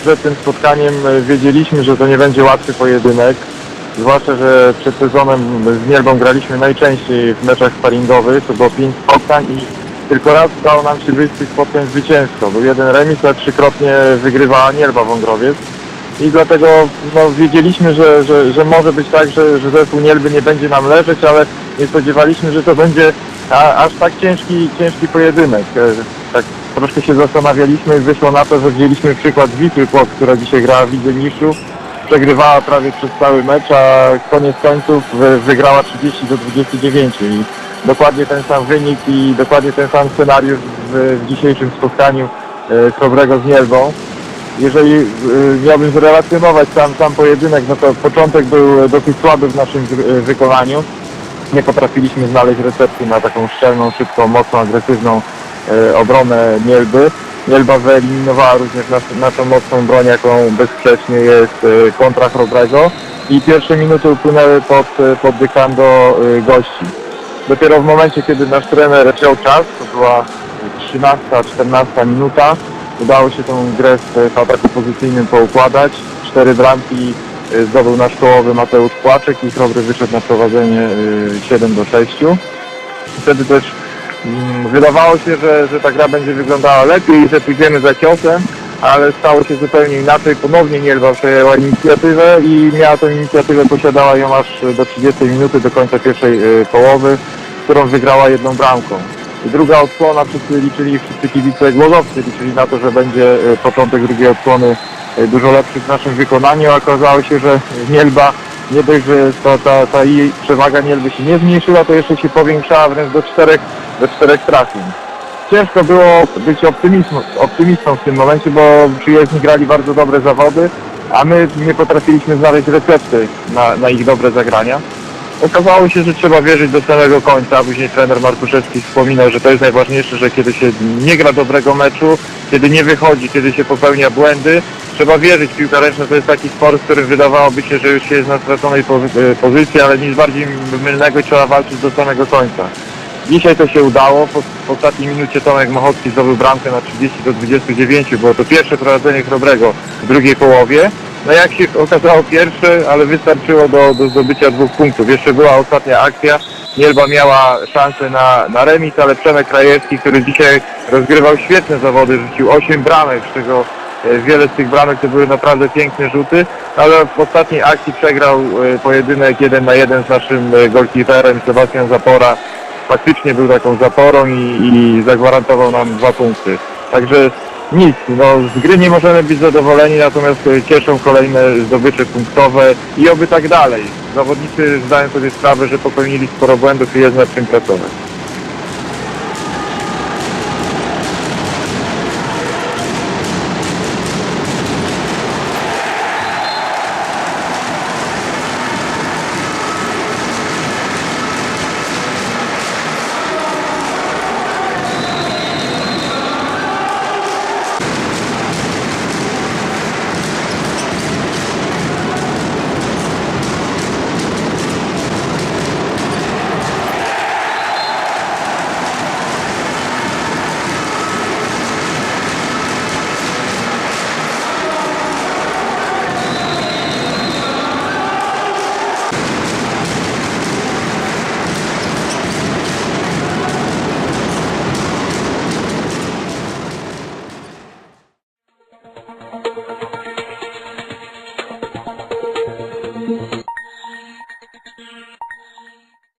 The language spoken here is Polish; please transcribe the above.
przed tym spotkaniem e, wiedzieliśmy, że to nie będzie łatwy pojedynek. Zwłaszcza, że przed sezonem z Mielbą graliśmy najczęściej w meczach sparingowych. To było pięć spotkań i tylko raz udało nam się wyjść z tych spotkań zwycięsko. Był jeden remis, a trzykrotnie wygrywała Nielba Wągrowiec. I dlatego no, wiedzieliśmy, że, że, że może być tak, że, że zespół Nielby nie będzie nam leżeć, ale nie spodziewaliśmy, że to będzie a, aż tak ciężki, ciężki pojedynek. E, Tak troszkę się zastanawialiśmy i wyszło na to, że wzięliśmy przykład Wisły Płock, która dzisiaj grała w Lidze Mistrzów. Przegrywała prawie przez cały mecz, a koniec końców wy- wygrała 30 do 29 i dokładnie ten sam wynik i dokładnie ten sam scenariusz w, w dzisiejszym spotkaniu e, Chrobrego z Nielbą. Jeżeli y, miałbym zrelacjonować sam, sam pojedynek, no to początek był dosyć słaby w naszym wy- wykonaniu. Nie potrafiliśmy znaleźć recepty na taką szczelną, szybką, mocną, agresywną e, obronę Mielby. Mielba wyeliminowała również nas, naszą mocną broń, jaką bezsprzecznie jest e, kontra Chrobrego i pierwsze minuty upłynęły pod, e, pod dyktando e, gości. Dopiero w momencie, kiedy nasz trener wziął czas, to była 13-14 minuta, udało się tą grę w, ataku pozycyjnym poukładać. Cztery bramki zdobył nasz kołowy Mateusz Płaczek i Chrobry wyszedł na prowadzenie y, 7 do 6. Wtedy też wydawało się, że, że ta gra będzie wyglądała lepiej i że pójdziemy za ciosem, ale stało się zupełnie inaczej. Ponownie Nielba przejęła inicjatywę i miała tą inicjatywę, posiadała ją aż do 30 minuty, do końca pierwszej y, połowy, którą wygrała jedną bramką. Druga odsłona, wszyscy liczyli, wszyscy kibice głodowcy liczyli na to, że będzie y, początek drugiej odsłony y, dużo lepszy w naszym wykonaniu. Okazało się, że Nielba nie dość, że ta, ta, ta jej przewaga Nielby się nie zmniejszyła, to jeszcze się powiększała wręcz do czterech, do czterech trafień. Ciężko było być optymistą, w tym momencie, bo przyjezdni grali bardzo dobre zawody, a my nie potrafiliśmy znaleźć recepty na, na ich dobre zagrania. Okazało się, że trzeba wierzyć do samego końca, a później trener Markuszewski wspominał, że to jest najważniejsze, że kiedy się nie gra dobrego meczu, kiedy nie wychodzi, kiedy się popełnia błędy, trzeba wierzyć. Piłka ręczna to jest taki sport, w którym wydawałoby się, że już się jest na straconej e, pozycji, ale nic bardziej mylnego trzeba walczyć do samego końca. Dzisiaj to się udało. Po, w ostatniej minucie Tomek Mochocki zdobył bramkę na 30 do 29. Było to pierwsze prowadzenie Chrobrego w drugiej połowie. No jak się okazało pierwsze, ale wystarczyło do, do zdobycia dwóch punktów. Jeszcze była ostatnia akcja. Nielba miała szansę na, na remis, ale Przemek Krajewski, który dzisiaj rozgrywał świetne zawody, rzucił 8 bramek, z czego e, wiele z tych bramek to były naprawdę piękne rzuty, ale w ostatniej akcji przegrał e, pojedynek 1 na 1 z naszym e, golkiperem Sebastian Zapora. Faktycznie był taką zaporą i, i zagwarantował nam dwa punkty. Także nic, no z gry nie możemy być zadowoleni, natomiast e, cieszą kolejne zdobycze punktowe i oby tak dalej. Zawodnicy zdają sobie sprawę, że popełnili sporo błędów i jest nad czym pracować.